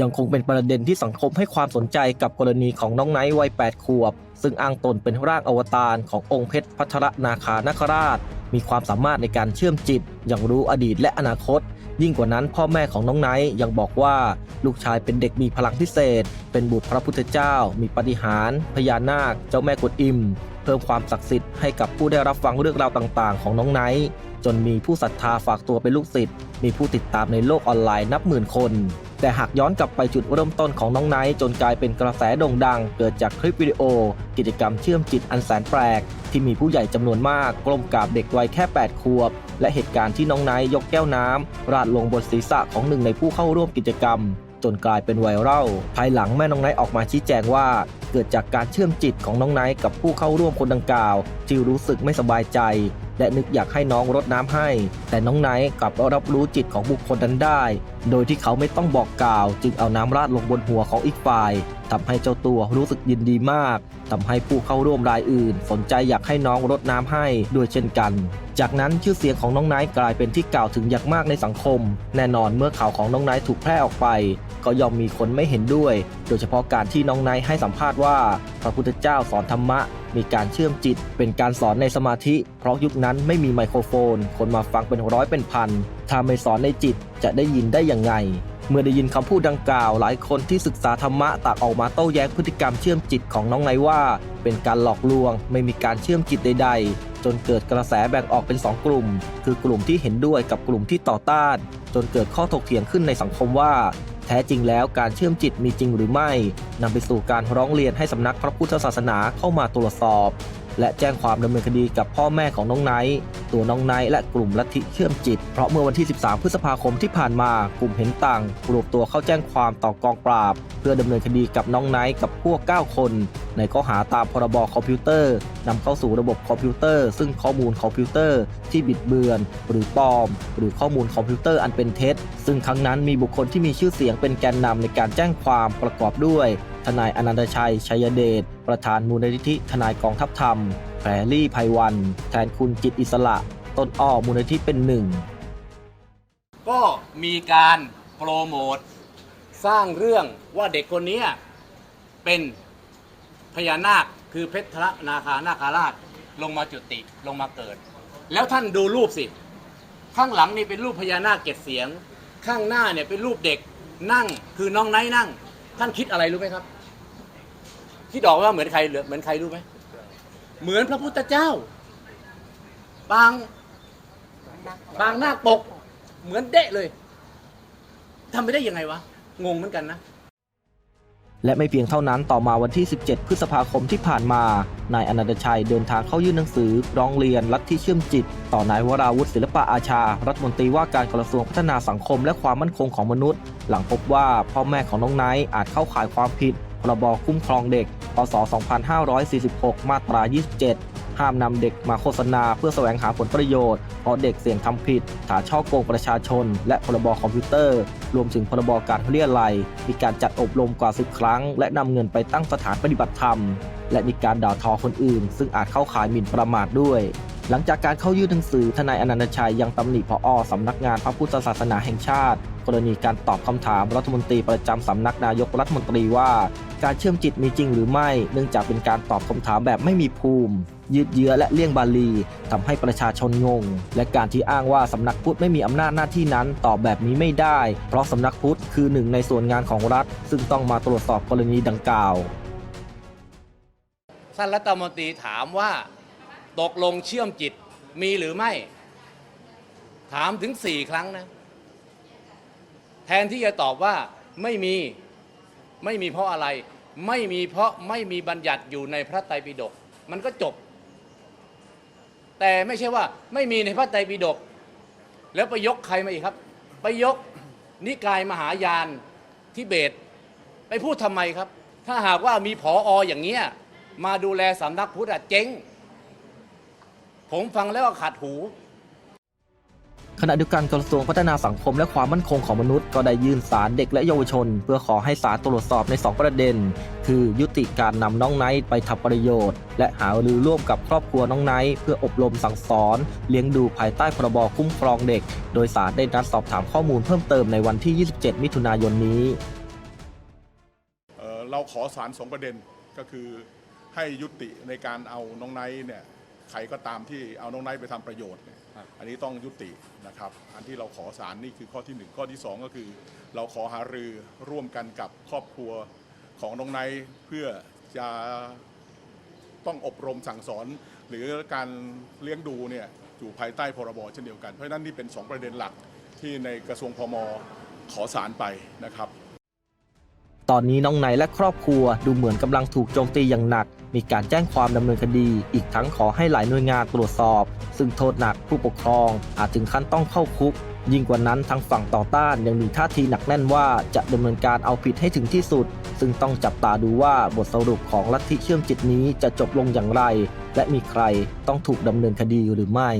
ยังคงเป็นประเด็นที่สังคมให้ความสนใจกับกรณีของน้องไนท์วัย 8 ขวบ ซึ่งอ้างตนเป็นร่างอวตารขององค์เพชรพัทรนาคานคราช มีความสามารถในการเชื่อมจิต อย่างรู้อดีตและอนาคต ยิ่งกว่านั้นพ่อแม่ของน้องไนท์ยังบอกว่า ลูกชายเป็นเด็กมีพลังพิเศษ เป็นบุตรพระพุทธเจ้า มีปฏิหารพญานาค เจ้าแม่กวนอิม เพิ่มความศักดิ์สิทธิ์ให้กับผู้ได้รับฟังเรื่องราวต่าง ๆ ของน้องไนท์จนมีผู้ศรัทธาฝากตัวเป็นลูกศิษย์มีผู้ติดตามในโลกออนไลน์นับหมื่นคน แต่หากย้อนกลับไปจุดเริ่มต้นของน้องไนท์จนกลายเป็นกระแสโด่งดัง เกิดจากคลิปวิดีโอ กิจกรรมเชื่อมจิตอันแสนแปลก ที่มีผู้ใหญ่จำนวนมากกลมกราบเด็กวัยแค่ 8 ขวบ และเหตุการณ์ที่น้องไนท์ยกแก้วน้ำราดลงบนศีรษะของหนึ่งในผู้เข้าร่วมกิจกรรม จนกลายเป็นไวรัลภายหลังแม่น้องไนท์ออกมาชี้แจงว่า เกิดจากการเชื่อมจิตของน้องไนท์กับผู้เข้าร่วมคนดังกล่าวที่รู้สึกไม่สบายใจ และนึกอยากให้น้องรดน้ำให้ แต่น้องไนท์กลับรับรู้จิตของบุคคลนั้นได้ โดยที่เขาไม่ต้องบอกกล่าว จึงเอาน้ำราดลงบนหัวของอีกฝ่ายทำให้เจ้าตัวรู้สึกยินดีมากทำให้ผู้เข้าร่วมรายอื่น สนใจอยากให้น้องรดน้ำให้ด้วยเช่นกัน จากนั้นชื่อเสียงของน้องไนท์กลายเป็นที่กล่าวถึงอย่างมากในสังคม แน่นอนเมื่อข่าวของน้องไนท์ถูกแพร่ออกไป ก็ย่อมมีคนไม่เห็นด้วย โดยเฉพาะการที่น้องไนท์ให้สัมภาษณ์ว่า พระพุทธเจ้าสอนธรรมะ มีการเชื่อมจิตเป็นการสอนในสมาธิ เพราะยุคนั้นไม่มีไมโครโฟน คนมาฟังเป็นร้อยเป็นพันถ้าไม่สอนในจิตจะได้ยินได้อย่างไง เมื่อได้ยินคำพูดดังกล่าว หลายคนที่ศึกษาธรรมะต่างออกมาโต้แย้งพฤติกรรมเชื่อมจิตของน้องไนว่า เป็นการหลอกลวง ไม่มีการเชื่อมจิตใด ๆ จนเกิดกระแสแบ่งออกเป็น 2 กลุ่ม คือกลุ่มที่เห็นด้วยกับกลุ่มที่ต่อต้าน จนเกิดข้อถกเถียงขึ้นในสังคมว่า ท้จริงแล้วการเชื่อมจิตมีจริงหรือไม่นำไปสู่การร้องเรียนให้สำนักพระพุทธศาสนาเข้ามาตรวจสอบ และแจ้งความดำเนินคดีกับพ่อแม่ของน้องไนท์ ตัวน้องไนท์และกลุ่มลัทธิเชื่อมจิต เพราะเมื่อวันที่ 13 พฤษภาคมที่ผ่านมากลุ่มเห็นต่างรวมตัวเข้าแจ้งความต่อกองปราบ เพื่อดำเนินคดีกับน้องไนท์กับพวก 9 คน ในข้อหาตามพรบคอมพิวเตอร์นำเข้าสู่ระบบคอมพิวเตอร์ ซึ่งข้อมูลคอมพิวเตอร์ที่บิดเบือน หรือปลอม หรือข้อมูลคอมพิวเตอร์อันเป็นเท็จ ซึ่งครั้งนั้นมีบุคคลที่มีชื่อเสียงเป็นแกนนำในการแจ้งความประกอบด้วย ทนายอนันตชัยชัยเดชประธานมูลนิธิทนายกองทัพธรรม แพรลี่ไพวัน แทนคุณจิตอิสระ ต้นอ้อมูลนิธิเป็นหนึ่ง ก็มีการโปรโมทสร้างเรื่องว่าเด็กคนนี้เป็นพญานาคคือเพชรนาคานาคาราชลงมาจุติลงมาเกิด แล้วท่านดูรูปสิ ข้างหลังนี่เป็นรูปพญานาคเก็ดเสียง ข้างหน้าเนี่ยเป็นรูปเด็กนั่งคือน้องไนท์นั่ง ท่านคิดอะไรรู้ไหมครับ คิดออกว่าเหมือนใครเหมือนใครรู้ไหม เหมือนพระพุทธเจ้าปางบางหน้าปก เหมือนเดะเลยทำไปได้ยังไงวะ งงเหมือนกันนะ และไม่เพียงเท่านั้นต่อมาวันที่ 17 พฤษภาคมที่ผ่านมา นายอนันตชัยเดินทางเข้ายื่นหนังสือ ร้องเรียนลัทธิเชื่อมจิต ต่อนายวราวุฒิศิลปะอาชา รัฐมนตรีว่าการกระทรวงพัฒนาสังคมและความมั่นคงของมนุษย์ หลังพบว่าพ่อแม่ของน้องไนท์อาจเข้าข่ายความผิด พรบคุ้มครองเด็ก พศ 2546 มาตรา 27 ห้ามนำเด็กมาโฆษณาเพื่อแสวงหาผลประโยชน์ เพราะเด็กเสี่ยงทำผิด ฐานช่อโกงประชาชน และพรบคอมพิวเตอร์ รวมถึงพรบการเรียลัย มีการจัดอบรมกว่า 10 ครั้ง และนำเงินไปตั้งสถานปฏิบัติธรรม และมีการด่าทอคนอื่น ซึ่งอาจเข้าข่ายหมิ่นประมาทด้วยหลังจากการเข้ายื่นหนังสือทนายอนันตชัยยังตำหนิพอสำนักงานพระพุทธศาสนาแห่งชาติกรณีการตอบคำถามรัฐมนตรีประจำสำนักนายกรัฐมนตรีว่า การเชื่อมจิตมีจริงหรือไม่ เนื่องจากเป็นการตอบคำถามแบบไม่มีภูมิ ยืดเยื้อและเลี่ยงบาลีทำให้ประชาชนงง และการที่อ้างว่าสำนักพุทธไม่มีอำนาจหน้าที่นั้นตอบแบบนี้ไม่ได้ เพราะสำนักพุทธคือหนึ่งในส่วนงานของรัฐ ซึ่งต้องมาตรวจสอบกรณีดังกล่าวท่านรัฐมนตรีถามว่าตกลงเชื่อมจิตมีหรือไม่ ถามถึงสี่ครั้งนะ แทนที่จะตอบว่าไม่มีไม่มีเพราะอะไร ไม่มีเพราะไม่มีบัญญัติอยู่ในพระไตรปิฎกมันก็จบ แต่ไม่ใช่ว่าไม่มีในพระไตรปิฎกแล้วไปยกใครมาอีกครับ ไปยกนิกายมหายานทิเบต ไปพูดทำไมครับ ถ้าหากว่ามีผอออย่างเงี้ยมาดูแลสำนักพุทธเจ๊งผมฟังแล้วก็ขัดหู ขณะเดียวกันกระทรวงพัฒนาสังคมและความมั่นคงของมนุษย์ก็ได้ยื่นสารเด็กและเยาวชน เพื่อขอให้ศาลตรวจสอบใน 2 ประเด็น คือยุติการนำน้องไนท์ไปทำประโยชน์ และหารือร่วมกับครอบครัวน้องไนท์เพื่ออบรมสั่งสอน เลี้ยงดูภายใต้พรบคุ้มครองเด็ก โดยศาลได้นัดสอบถามข้อมูลเพิ่มเติมในวันที่ 27 มิถุนายนนี้เราขอสารสองประเด็นก็คือให้ยุติในการเอาน้องไนท์เนี่ย ใครก็ตามที่เอาน้องไนท์ไปทำประโยชน์เนี่ยครับอันนี้ต้องยุตินะครับ อันที่เราขอสารนี่คือข้อที่หนึ่งข้อที่สองก็คือ เราขอหารือร่วมกันกับครอบครัวของน้องไนท์เพื่อจะต้องอบรมสั่งสอน หรือการเลี้ยงดูเนี่ยอยู่ภายใต้พรบเช่นเดียวกัน เพราะฉะนั้นนี่เป็นสองประเด็นหลักที่ในกระทรวงพมขอสารไปนะครับ ตอนนี้น้องไนและครอบครัวดูเหมือนกำลังถูกโจมตีอย่างหนัก มีการแจ้งความดำเนินคดี อีกทั้งขอให้หลายหน่วยงานตรวจสอบ ซึ่งโทษหนักผู้ปกครอง อาจถึงขั้นต้องเข้าคุก ยิ่งกว่านั้นทางฝั่งต่อต้านยังมีท่าทีหนักแน่นว่าจะดำเนินการเอาผิดให้ถึงที่สุด ซึ่งต้องจับตาดูว่าบทสรุปของลัทธิเชื่อมจิตนี้จะจบลงอย่างไร และมีใครต้องถูกดำเนินคดีหรือไม่